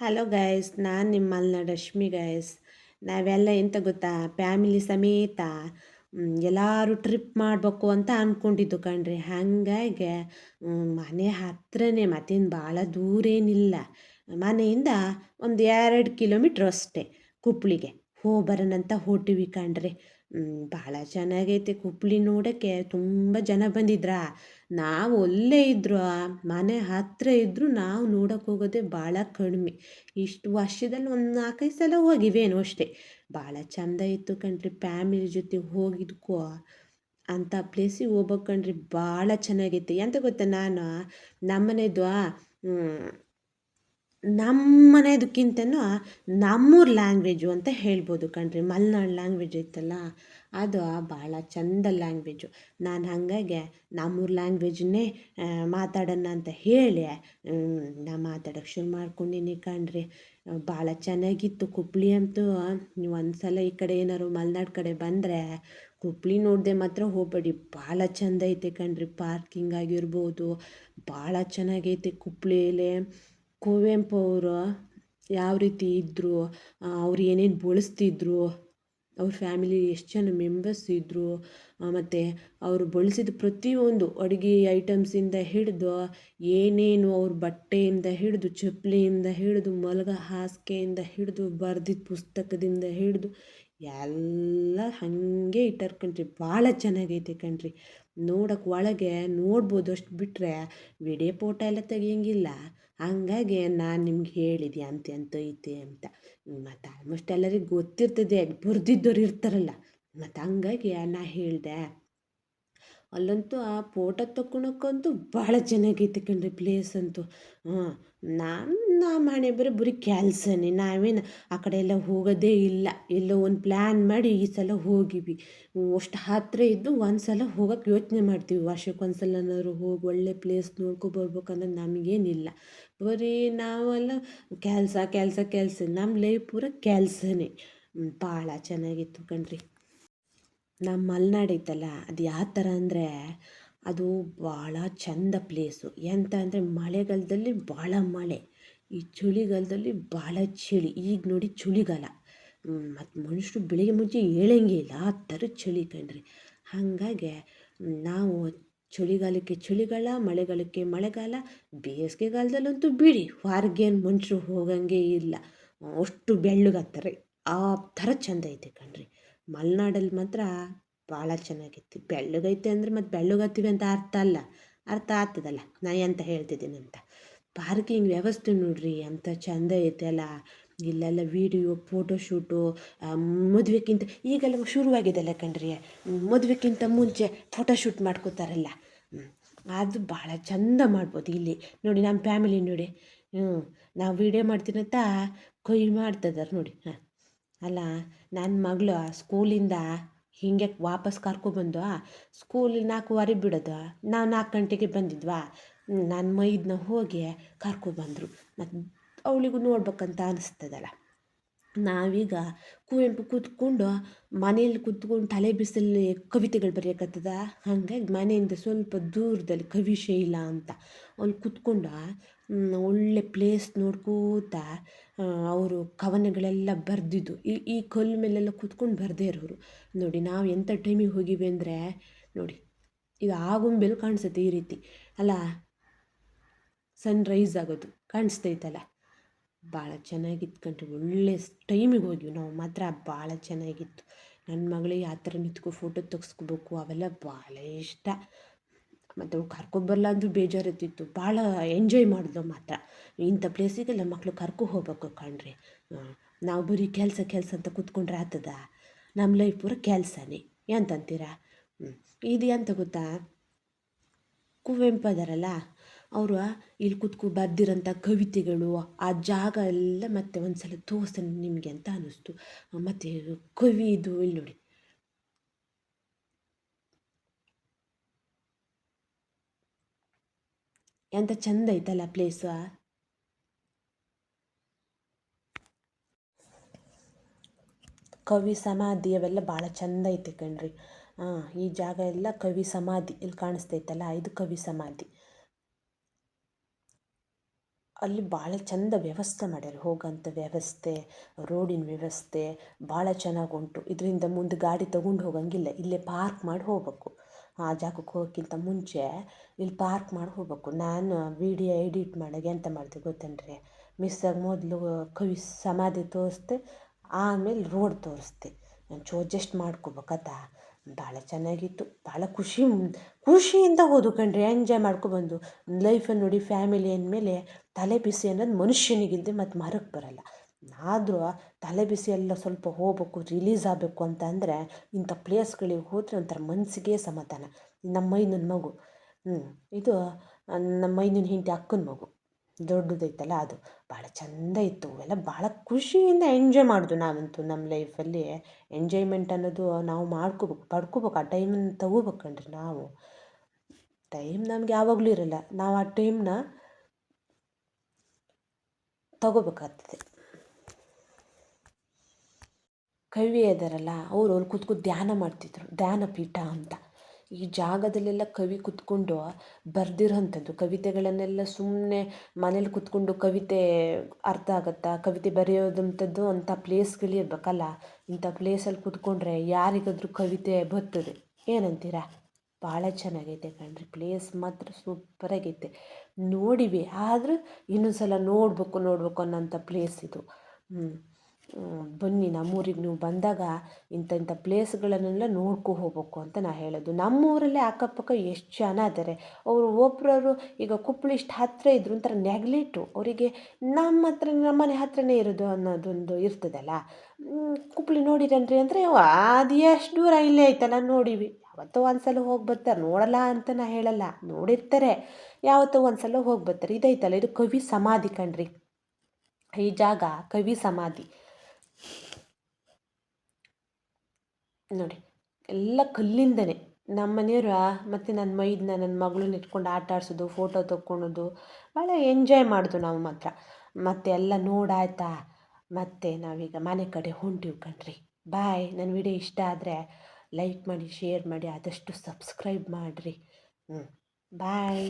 Hello ಗಾಯಸ್ ನಾನು ನಿಮ್ಮ ರಶ್ಮಿ ಗಾಯಸ್ ನಾವೆಲ್ಲ ಎಂತ ಗೊತ್ತಾ? ಫ್ಯಾಮಿಲಿ ಸಮೇತ ಎಲ್ಲರೂ ಟ್ರಿಪ್ ಮಾಡಬೇಕು ಅಂತ ಅಂದ್ಕೊಂಡಿದ್ದು ಕಣ್ರಿ. ಹಂಗಾಗಿ ಮನೆ ಹತ್ರನೇ, ಮತ್ತೇನು ಭಾಳ ದೂರ ಏನಿಲ್ಲ ಮನೆಯಿಂದ ಒಂದು ಎರಡು ಕಿಲೋಮೀಟ್ರ್ ಅಷ್ಟೇ ಕುಪ್ಪಳಿಗೆ ಹೋಗಿ ಬರೋಣ ಅಂತ ಹೊರ್ಟಿವಿ ಕಣ್ರಿ. ಭಾಳ ಚೆನ್ನಾಗೈತೆ ಕುಪ್ಲಿ ನೋಡೋಕ್ಕೆ. ತುಂಬ ಜನ ಬಂದಿದ್ರಾ? ನಾವು ಅಲ್ಲೇ ಇದ್ದರೂ ಮನೆ ಹತ್ತಿರ ಇದ್ದರೂ ನಾವು ನೋಡೋಕೆ ಹೋಗೋದೇ ಭಾಳ ಕಡಿಮೆ. ಇಷ್ಟು ವರ್ಷದಲ್ಲಿ ಒಂದು ನಾಲ್ಕೈದು ಸಲ ಹೋಗಿವೇನು ಅಷ್ಟೇ. ಭಾಳ ಚಂದ ಇತ್ತು ಕಣ್ರಿ ಫ್ಯಾಮಿಲಿ ಜೊತೆ ಹೋಗಿದ್ಕೋ. ಅಂಥ ಪ್ಲೇಸಿಗೆ ಹೋಗ್ಬೇಕು ಕಣ್ರಿ ಭಾಳ ಚೆನ್ನಾಗೈತೆ. ಎಂತ ಗೊತ್ತಾ ನಾನು? ನಮ್ಮನೆದು ನಮ್ಮ ಮನೆದಕ್ಕಿಂತನೂ ನಮ್ಮೂರ ಲ್ಯಾಂಗ್ವೇಜು ಅಂತ ಹೇಳ್ಬೋದು ಕಣ್ರಿ. ಮಲ್ನಾಡು ಲ್ಯಾಂಗ್ವೇಜ್ ಐತಲ್ಲ ಅದು ಭಾಳ ಚಂದ ಲ್ಯಾಂಗ್ವೇಜು ನಾನು ಹಾಗಾಗಿ ನಮ್ಮೂರ ಲ್ಯಾಂಗ್ವೇಜನ್ನೇ ಮಾತಾಡೋಣ ಅಂತ ಹೇಳಿ ನಾ ಮಾತಾಡೋಕ್ಕೆ ಶುರು ಮಾಡ್ಕೊಂಡೀನಿ ಕಣ್ರಿ. ಭಾಳ ಚೆನ್ನಾಗಿತ್ತು ಕುಪ್ಪಳಿ ಅಂತೂ. ನೀವು ಒಂದು ಸಲ ಈ ಕಡೆ ಏನಾದ್ರು ಮಲ್ನಾಡು ಕಡೆ ಬಂದರೆ ಕುಪ್ಪಳಿ ನೋಡಿದೆ ಮಾತ್ರ ಹೋಗಬೇಡಿ. ಭಾಳ ಚಂದ ಐತೆ ಕಣ್ರಿ, ಪಾರ್ಕಿಂಗ್ ಆಗಿರ್ಬೋದು ಭಾಳ ಚೆನ್ನಾಗೈತೆ ಕುಪ್ಪಳಿಲಿ ಕುವೆಂಪು ಅವರು ಯಾವ ರೀತಿ ಇದ್ದರು ಅವ್ರು ಏನೇನು ಬಳಸ್ತಿದ್ರು, ಅವ್ರ ಫ್ಯಾಮಿಲಿ ಎಷ್ಟು ಜನ ಮೆಂಬರ್ಸ್ ಇದ್ದರು ಮತ್ತು ಅವರು ಬಳಸಿದ ಪ್ರತಿಯೊಂದು ಅಡುಗೆ ಐಟಮ್ಸಿಂದ ಹಿಡಿದು ಏನೇನು ಅವ್ರ ಬಟ್ಟೆಯಿಂದ ಹಿಡಿದು, ಚಪ್ಪಲಿಯಿಂದ ಹಿಡಿದು, ಮಲಗ ಹಾಸಿಗೆಯಿಂದ ಹಿಡಿದು ಬರೆದಿದ್ದ ಪುಸ್ತಕದಿಂದ ಹಿಡಿದು ಎಲ್ಲ ಹಾಗೆ ಇಟ್ಟಾರ ಕಣ್ರಿ. ಭಾಳ ಚೆನ್ನಾಗೈತೆ ಕಣ್ರಿ. ನೋಡೋಕೆ ಒಳಗೆ ನೋಡ್ಬೋದು ಅಷ್ಟು ಬಿಟ್ಟರೆ ವಿಡಿಯೋ ಫೋಟೋ ಎಲ್ಲ ತೆಗಿಯೋಂಗಿಲ್ಲ. ಹಂಗಾಗಿ ನಾನು ನಿಮ್ಗೆ ಹೇಳಿದೆ ಅಂತ ಅಂತ ಐತೆ ಅಂತ. ಮತ್ತು ಆಲ್ಮೋಸ್ಟ್ ಎಲ್ಲರಿಗೂ ಗೊತ್ತಿರ್ತದೆ ಬುರ್ದಿದ್ದವ್ರು ಇರ್ತಾರಲ್ಲ. ಮತ್ತು ಹಂಗಾಗಿ ನಾ ಹೇಳಿದೆ, ಅಲ್ಲಂತೂ ಆ ಫೋಟೋ ತಕ್ಕೊಳಕ್ಕಂತೂ ಭಾಳ ಚೆನ್ನಾಗೈತೆ ಕಣ್ರಿ ಪ್ಲೇಸ್ ಅಂತೂ. ಹಾಂ ನಾನು ನಮ್ಮ ಹಣೆ ಬರೀ ಬರೀ ಕೆಲಸನೇ. ನಾವೇನು ಆ ಕಡೆ ಎಲ್ಲ ಹೋಗೋದೇ ಇಲ್ಲ. ಎಲ್ಲೋ ಒಂದು ಪ್ಲ್ಯಾನ್ ಮಾಡಿ ಈ ಸಲ ಹೋಗಿವಿ. ಅಷ್ಟು ಹತ್ತಿರ ಇದ್ದು ಒಂದು ಸಲ ಹೋಗೋಕೆ ಯೋಚನೆ ಮಾಡ್ತೀವಿ. ವರ್ಷಕ್ಕೆ ಒಂದು ಸಲನಾದ್ರು ಹೋಗಿ ಒಳ್ಳೆ ಪ್ಲೇಸ್ ನೋಡ್ಕೊ ಬರ್ಬೇಕಂದ್ರೆ ನಮಗೇನಿಲ್ಲ. ಬರೀ ನಾವೆಲ್ಲ ಕೆಲಸ ಕೆಲಸ ಕೆಲಸ. ನಮ್ಮ ಲೈಫ್ ಪೂರ ಕೆಲಸನೇ. ಭಾಳ ಚೆನ್ನಾಗಿತ್ತು ಕಣ್ರಿ. ನಮ್ಮ ಮಲೆನಾಡು ಅದು ಯಾವ ಥರ ಅಂದರೆ ಅದು ಭಾಳ ಚಂದ ಪ್ಲೇಸು ಎಂತ ಅಂದರೆ ಮಳೆಗಾಲದಲ್ಲಿ ಭಾಳ ಮಳೆ. ಈ ಚಳಿಗಾಲದಲ್ಲಿ ಭಾಳ ಚಳಿ. ಈಗ ನೋಡಿ ಚಳಿಗಾಲ. ಮತ್ತು ಮನುಷ್ಯರು ಬೆಳಿಗ್ಗೆ ಮುಂಚೆ ಏಳಂಗೆ ಇಲ್ಲ. ಆ ಥರ ಚಳಿ ಕಣ್ರಿ. ಹಾಗಾಗಿ ನಾವು ಚಳಿಗಾಲಕ್ಕೆ ಚಳಿಗಾಲ, ಮಳೆಗಾಲಕ್ಕೆ ಮಳೆಗಾಲ, ಬೇಸಿಗೆಗಾಲದಲ್ಲಂತೂ ಬಿಡಿ. ಹೊರ್ಗೇನು ಮನುಷ್ಯರು ಹೋಗಂಗೆ ಇಲ್ಲ. ಅಷ್ಟು ಬೆಳ್ಳಗಾಗ್ತಾರೆ. ಆ ಥರ ಚಂದ ಐತೆ ಕಣ್ರಿ. ಮಲೆನಾಡಲ್ಲಿ ಮಾತ್ರ ಭಾಳ ಚೆನ್ನಾಗಿತ್ತು ಬೆಳ್ಳಗೈತೆ ಅಂದರೆ ಮತ್ತು ಬೆಳ್ಳಗತ್ತೀವಿ ಅಂತ ಅರ್ಥ ಅಲ್ಲ. ಅರ್ಥ ಆಗ್ತದಲ್ಲ? ನಾ ಎಂತ ಹೇಳ್ತಿದ್ದೀನಿ ಅಂತ. ಪಾರ್ಕಿಂಗ್ ವ್ಯವಸ್ಥೆ ನೋಡ್ರಿ ಅಂತ ಚಂದ ಐತೆ ಅಲ್ಲ. ಇಲ್ಲೆಲ್ಲ ವೀಡಿಯೋ ಫೋಟೋಶೂಟು ಮದುವೆಕ್ಕಿಂತ ಈಗೆಲ್ಲ ಶುರುವಾಗಿದೆಲ್ಲ ಕಣ್ರಿ. ಮದುವೆಕ್ಕಿಂತ ಮುಂಚೆ ಫೋಟೋಶೂಟ್ ಮಾಡ್ಕೋತಾರಲ್ಲ. ಅದು ಭಾಳ ಚಂದ ಮಾಡ್ಬೋದು ಇಲ್ಲಿ. ನೋಡಿ ನಮ್ಮ ಫ್ಯಾಮಿಲಿ ನೋಡಿ. ಹ್ಞೂ ನಾವು ವೀಡಿಯೋ ಮಾಡ್ತೀನಂತ ಕೈ ಮಾಡ್ತದಾರೆ ನೋಡಿ. ಹಾಂ, ಅಲ್ಲ ನನ್ನ ಮಗಳು ಸ್ಕೂಲಿಂದ ಹಿಂಗೆ ವಾಪಸ್ ಕರ್ಕೊಬಂದು ಸ್ಕೂಲ್ ನಾಲ್ಕೂವರೆ ಬಿಡೋದು. ನಾವು ನಾಲ್ಕು ಗಂಟೆಗೆ ಬಂದಿದ್ವಾ? ನನ್ನ ಮೈದನ್ನ ಹೋಗಿ ಕರ್ಕೊಬಂದರು ಮತ್ತು ಅವಳಿಗೂ ನೋಡ್ಬೇಕಂತ ಅನಿಸ್ತದಲ್ಲ ನಾವೀಗ ಕುವೆಂಪು ಕೂತ್ಕೊಂಡು ಮನೇಲಿ ಕೂತ್ಕೊಂಡು ತಲೆ ಬಿಸಿಲಲ್ಲಿ ಕವಿತೆಗಳು ಬರೆಯೋಕತ್ತದ? ಹಾಗಾಗಿ ಮನೆಯಿಂದ ಸ್ವಲ್ಪ ದೂರದಲ್ಲಿ ಕವಿಶೈಲ ಅಂತ. ಅಲ್ಲಿ ಕೂತ್ಕೊಂಡು ಒಳ್ಳೆ ಪ್ಲೇಸ್ ನೋಡ್ಕೋತ ಅವರು ಕವನಗಳೆಲ್ಲ ಬರೆದಿದ್ದು. ಈ ಈ ಕಲ್ಲು ಮೇಲೆಲ್ಲ ಕೂತ್ಕೊಂಡು ಬರದೇ ಇರೋರು. ನೋಡಿ, ನಾವು ಎಂಥ ಟೈಮಿಗೆ ಹೋಗಿವಿ ಅಂದರೆ, ನೋಡಿ ಇದು ಆಗುಂಬೆಲ್ ಕಾಣಿಸುತ್ತೆ ಈ ರೀತಿ. ಅಲ್ಲ ಸನ್ರೈಸ್ ಆಗೋದು ಕಾಣಿಸ್ತೈತಲ್ಲ ಭಾಳ ಚೆನ್ನಾಗಿತ್ತು ಕಣ್ರಿ ಒಳ್ಳೆ ಟೈಮಿಗೆ ಹೋಗಿವಿ ನಾವು ಮಾತ್ರ, ಭಾಳ ಚೆನ್ನಾಗಿತ್ತು. ನನ್ನ ಮಗಳಿಗೆ ಆ ಥರ ನಿಂತ್ಕೊ ಫೋಟೋ ತೆಗ್ಸ್ಕೋಬೇಕು, ಅವೆಲ್ಲ ಭಾಳ ಇಷ್ಟ. ಮತ್ತು ಅವ್ಳು ಕರ್ಕೊಬರಲ್ಲ ಅಂದರೂ ಬೇಜಾರತ್ತಿತ್ತು ಭಾಳ ಎಂಜಾಯ್ ಮಾಡಿದ್ವು ಮಾತ್ರ. ಇಂಥ ಪ್ಲೇಸಿಗೆಲ್ಲ ಮಕ್ಕಳು ಕರ್ಕೊ ಹೋಗ್ಬೇಕು ಕಣ್ರಿ. ನಾವು ಬರೀ ಕೆಲಸ ಕೆಲಸ ಅಂತ ಕೂತ್ಕೊಂಡ್ರೆ ಆತದ? ನಮ್ಮ ಲೈಫ್ ಪೂರ ಕೆಲಸನೇ, ಎಂತಂತೀರಾ? ಹ್ಞೂ ಇದು ಎಂತ ಗೊತ್ತಾ? ಕುವೆಂಪು ಅದಾರಲ್ಲ? ಅವರು ಇಲ್ಲಿ ಕೂತ್ಕೊ ಬರ್ದಿರೋಂಥ ಕವಿತೆಗಳು, ಆ ಜಾಗ ಎಲ್ಲ ಮತ್ತೆ ಒಂದು ಸಲ ನಿಮಗೆ ಅಂತ ಅನ್ನಿಸ್ತು. ಮತ್ತು ಕವಿದು ಇಲ್ಲಿ ನೋಡಿ. ಎಂಥ ಚಂದ ಐತಲ್ಲ ಪ್ಲೇಸ ಕವಿ ಸಮಾಧಿ ಅವೆಲ್ಲ ಭಾಳ ಚಂದ ಐತೆ ಕಣ್ರಿ. ಹಾಂ ಈ ಜಾಗ ಎಲ್ಲ ಕವಿ ಸಮಾಧಿ ಇಲ್ಲಿ ಕಾಣಿಸ್ತೈತಲ್ಲ ಇದು ಕವಿ ಸಮಾಧಿ. ಅಲ್ಲಿ ಭಾಳ ಚಂದ ವ್ಯವಸ್ಥೆ ಮಾಡ್ಯಾರ. ಹೋಗೋಂಥ ವ್ಯವಸ್ಥೆ, ರೋಡಿನ ವ್ಯವಸ್ಥೆ ಭಾಳ ಚೆನ್ನಾಗಿ ಉಂಟು. ಇದರಿಂದ ಮುಂದೆ ಗಾಡಿ ತಗೊಂಡು ಹೋಗಂಗಿಲ್ಲ. ಇಲ್ಲೇ ಪಾರ್ಕ್ ಮಾಡಿ ಹೋಗ್ಬೇಕು. ಆ ಜಾಗಕ್ಕೆ ಹೋಗೋಕ್ಕಿಂತ ಮುಂಚೆ ಇಲ್ಲಿ ಪಾರ್ಕ್ ಮಾಡಿ ಹೋಗ್ಬೇಕು. ನಾನು ವೀಡಿಯೋ ಎಡಿಟ್ ಮಾಡಾಗ ಎಂತ ಮಾಡ್ತೀವಿ ಗೊತ್ತೇನ್ರಿ? ಮಿಸ್ಸಾಗಿ ಮೊದಲು ಕವಿ ಸಮಾಧಿ ತೋರಿಸ್ತೆ ಆಮೇಲೆ ರೋಡ್ ತೋರಿಸ್ದೆ. ನಾನು ಅಡ್ಜಸ್ಟ್ ಮಾಡ್ಕೋಬೇಕದ ಭಾಳ ಚೆನ್ನಾಗಿತ್ತು. ಭಾಳ ಖುಷಿ ಖುಷಿಯಿಂದ ಹೋದ್ವು ಕಣ್ರಿ ಎಂಜಾಯ್ ಮಾಡ್ಕೊಬಂದು ಲೈಫನ್ನು ನೋಡಿ ಫ್ಯಾಮಿಲಿ ಅಂದಮೇಲೆ ತಲೆ ಬಿಸಿ ಅನ್ನೋದು ಮನುಷ್ಯನಿಗಿಲ್ಲದೆ ಮತ್ತು ಮರಕ್ಕೆ ಬರಲ್ಲ. ಆದರೂ ತಲೆ ಬಿಸಿ ಎಲ್ಲ ಸ್ವಲ್ಪ ಹೋಗ್ಬೇಕು ರಿಲೀಸ್ ಆಗಬೇಕು ಅಂತ ಅಂದರೆ ಇಂಥ ಪ್ಲೇಸ್ಗಳಿಗೆ ಹೋದರೆ ಒಂಥರ ಮನಸ್ಸಿಗೆ ಸಮಾಧಾನ. ನಮ್ಮ ಮೈನ ಮಗು. ಇದು, ನಮ್ಮ ಮೈನನ ಹಿಂಡಿ ಅಕ್ಕನ ಮಗು. ದೊಡ್ಡದೈತಲ್ಲ ಅದು. ಭಾಳ ಚಂದ ಇತ್ತು. ಅವೆಲ್ಲ ಭಾಳ ಖುಷಿಯಿಂದ ಎಂಜಾಯ್ ಮಾಡಿದ್ವು ನಾವಂತೂ ನಮ್ಮ ಲೈಫಲ್ಲಿ ಎಂಜಾಯ್ಮೆಂಟ್ ಅನ್ನೋದು ನಾವು ಮಾಡ್ಕೋಬೇಕು ಪಡ್ಕೋಬೇಕು. ಆ ಟೈಮನ್ನ ತಗೋಬೇಕು ಕಣ್ರಿ ನಾವು. ಟೈಮ್ ನಮ್ಗೆ ಯಾವಾಗಲೂ ಇರಲ್ಲ. ನಾವು ಆ ಟೈಮ್ನ ತಗೋಬೇಕಾಗ್ತದೆ. ಕವಿ ಇದ್ದಾರಲ್ಲ ಅವರು ಅಲ್ಲಿ ಕೂತ್ಕೊಂಡು ಧ್ಯಾನ ಮಾಡ್ತಿದ್ರು. ಧ್ಯಾನ ಪೀಠ ಅಂತ. ಈ ಜಾಗದಲ್ಲೆಲ್ಲ ಕವಿ ಕೂತ್ಕೊಂಡು ಬರೆದಿರೋಂಥದ್ದು ಕವಿತೆಗಳನ್ನೆಲ್ಲ ಸುಮ್ಮನೆ ಮನೇಲಿ ಕುತ್ಕೊಂಡು ಕವಿತೆ ಅರ್ಥ ಆಗುತ್ತಾ? ಕವಿತೆ ಬರೆಯೋದಂಥದ್ದು ಅಂಥ ಪ್ಲೇಸ್ಗಳಿರ್ಬೇಕಲ್ಲ ಇಂಥ ಪ್ಲೇಸಲ್ಲಿ ಕೂತ್ಕೊಂಡ್ರೆ ಯಾರಿಗಾದ್ರೂ ಕವಿತೆ ಬರ್ತದೆ? ಏನಂತೀರಾ? ಭಾಳ ಚೆನ್ನಾಗೈತೆ ಕಣ್ರಿ. ಪ್ಲೇಸ್ ಮಾತ್ರ ಸೂಪರಾಗೈತೆ ನೋಡಿವಿ. ಆದರೂ ಇನ್ನೊಂದು ಸಲ ನೋಡಬೇಕು ನೋಡಬೇಕು ಅನ್ನೋಂಥ ಪ್ಲೇಸ್ ಇದು. ಹ್ಞೂ ಬನ್ನಿ ನಮ್ಮೂರಿಗೆ ನೀವು ಬಂದಾಗ ಇಂಥ ಇಂಥ ಪ್ಲೇಸ್ಗಳನ್ನೆಲ್ಲ ನೋಡ್ಕೊ ಹೋಗ್ಬೇಕು ಅಂತ ನಾ ಹೇಳೋದು. ನಮ್ಮೂರಲ್ಲೇ ಅಕ್ಕಪಕ್ಕ ಎಷ್ಟು ಜನ ಇದ್ದಾರೆ ಅವರು ಒಬ್ಬರವರು ಈಗ ಕುಪ್ಪಳ ಇಷ್ಟು ಹತ್ತಿರ ಇದ್ದರು ಒಂಥರ ನೆಗ್ಲೆಟು ಅವರಿಗೆ ನಮ್ಮ ಹತ್ರ, ನಮ್ಮ ಮನೆ ಹತ್ರನೇ ಇರೋದು ಅನ್ನೋದೊಂದು ಇರ್ತದಲ್ಲ. ಕುಪ್ಪಳಿ ನೋಡಿರನ್ರಿ ಅಂದರೆ ಅದು ಎಷ್ಟು ದೂರ ಇಲ್ಲೇ ಐತಲ್ಲ ನೋಡಿವಿ. ಯಾವತ್ತೋ ಒಂದು ಸಲ ಹೋಗಿ ಬರ್ತಾರೆ. ನೋಡಲ್ಲ ಅಂತ ನಾ ಹೇಳಲ್ಲ. ನೋಡಿರ್ತಾರೆ. ಯಾವತ್ತೋ ಒಂದು ಸಲ ಹೋಗಿ ಬರ್ತಾರೆ. ಇದೈತಲ್ಲ, ಇದು ಕವಿ ಸಮಾಧಿ ಕಣ್ರಿ. ಈ ಜಾಗ ಕವಿ ಸಮಾಧಿ. ನೋಡಿ, ಎಲ್ಲ ಕಲ್ಲಿಂದನೇ ನಮ್ಮ ಮನೆಯವರು ಮತ್ತು ನನ್ನ ಮೈದನ್ನ ನನ್ನ ಮಗಳನ್ನ ಇಟ್ಕೊಂಡು ಆಟ ಆಡಿಸೋದು ಫೋಟೋ ತಕ್ಕೊಳೋದು, ಭಾಳ ಎಂಜಾಯ್ ಮಾಡಿದ್ವು ನಾವು ಮಾತ್ರ. ಮತ್ತೆ ಎಲ್ಲ ನೋಡಾಯ್ತಾ ಮತ್ತೆ ನಾವೀಗ ಮನೆ ಕಡೆ ಹೊಂಟೀವಿ ಕಣ್ರಿ. ಬಾಯ್ ನನ್ನ ವಿಡಿಯೋ ಇಷ್ಟ ಆದರೆ ಲೈಕ್ ಮಾಡಿ ಶೇರ್ ಮಾಡಿ, ಆದಷ್ಟು ಸಬ್ಸ್ಕ್ರೈಬ್ ಮಾಡಿರಿ. ಹ್ಞೂ ಬಾಯ್